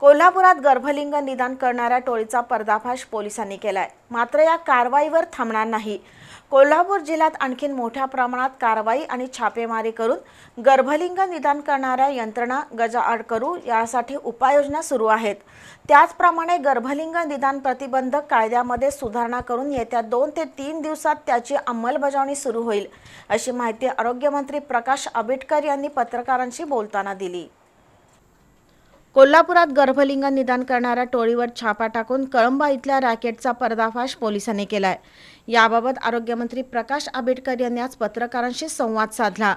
कोल्हापुरात गर्भलिंग निदान करणाऱ्या टोळीचा पर्दाफाश पोलिसांनी केलाय. मात्र या कारवाईवर थांबणार नाही. कोल्हापूर जिल्ह्यात आणखीन मोठ्या प्रमाणात कारवाई आणि छापेमारी करून गर्भलिंग निदान करणाऱ्या यंत्रणा गजाआड करू यासाठी उपाययोजना सुरू आहेत. त्याचप्रमाणे गर्भलिंग निदान प्रतिबंधक कायद्यामध्ये सुधारणा करून येत्या दोन ते तीन दिवसात त्याची अंमलबजावणी सुरू होईल अशी माहिती आरोग्यमंत्री प्रकाश आंबेडकर यांनी पत्रकारांशी बोलताना दिली. कोल्हापुरात गर्भलिंग निदान करणाऱ्या टोळीवर छापा टाकून कळंबा इथल्या रॅकेटचा पर्दाफाश पोलिसांनी केलाय. याबाबत आरोग्यमंत्री प्रकाश आंबेडकर यांनी आज पत्रकारांशी संवाद साधला.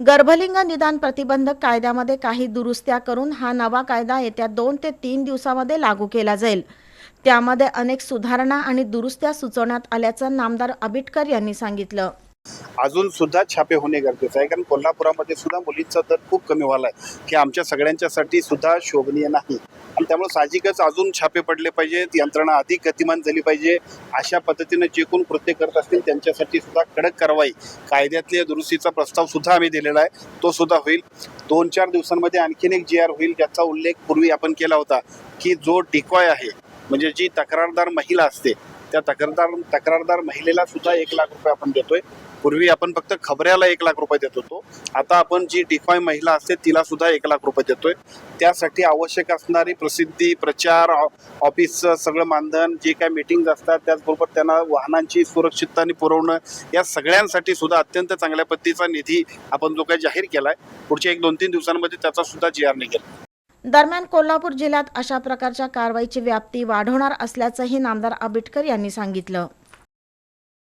गर्भलिंग निदान प्रतिबंधक कायद्यामध्ये काही दुरुस्त्या करून हा नवा कायदा येत्या दोन ते तीन दिवसामध्ये लागू केला जाईल. त्यामध्ये अनेक सुधारणा आणि दुरुस्त्या सुचवण्यात आल्याचं नामदार आबिटकर यांनी सांगितलं. अजून सुद्धा छापे होणे गरजेचं आहे. कारण कोल्हापुरामध्ये सुद्धा मुलींचा दर खूप कमी व्हायला आहे. की आमच्या सगळ्यांच्यासाठी सुद्धा शोभनीय नाही. आणि त्यामुळे साहजिकच अजून छापे पडले पाहिजेत यंत्रणा अधिक गतिमान झाली पाहिजे अशा पद्धतीने जे कोण कृत्य करत असतील त्यांच्यासाठी सुद्धा कडक कारवाई कायद्यातल्या दुरुस्तीचा प्रस्ताव सुद्धा आम्ही दिलेला आहे. तो सुद्धा होईल. दोन चार दिवसांमध्ये आणखीन एक जी आर होईल ज्याचा उल्लेख पूर्वी आपण केला होता की जो डिकॉय आहे म्हणजे जी तक्रारदार महिला असते त्या तक्रारदार तक्रारदार महिलेला सुद्धा एक लाख रुपये आपण देतोय. पूर्वी आपण फक्त खबऱ्याला एक लाख रुपये देत होतो. आता आपण जी डिफाय महिला असते तिला सुद्धा एक लाख रुपये देतोय. त्यासाठी आवश्यक असणारी प्रसिद्धी प्रचार ऑफिसचं सगळं मानधन जे काय मीटिंग असतात त्याचबरोबर त्यांना वाहनांची सुरक्षितताने पुरवणं या सगळ्यांसाठी सुद्धा अत्यंत चांगल्या पद्धतीचा निधी आपण जो काही जाहीर केलाय पुढच्या एक दोन तीन दिवसांमध्ये त्याचा सुद्धा जी आर निघेल. दरम्यान कोल्हापूर जिल्ह्यात अशा प्रकारच्या कारवाईची व्याप्ती वाढवणार असल्याचंही नामदार आंबेडकर यांनी सांगितलं.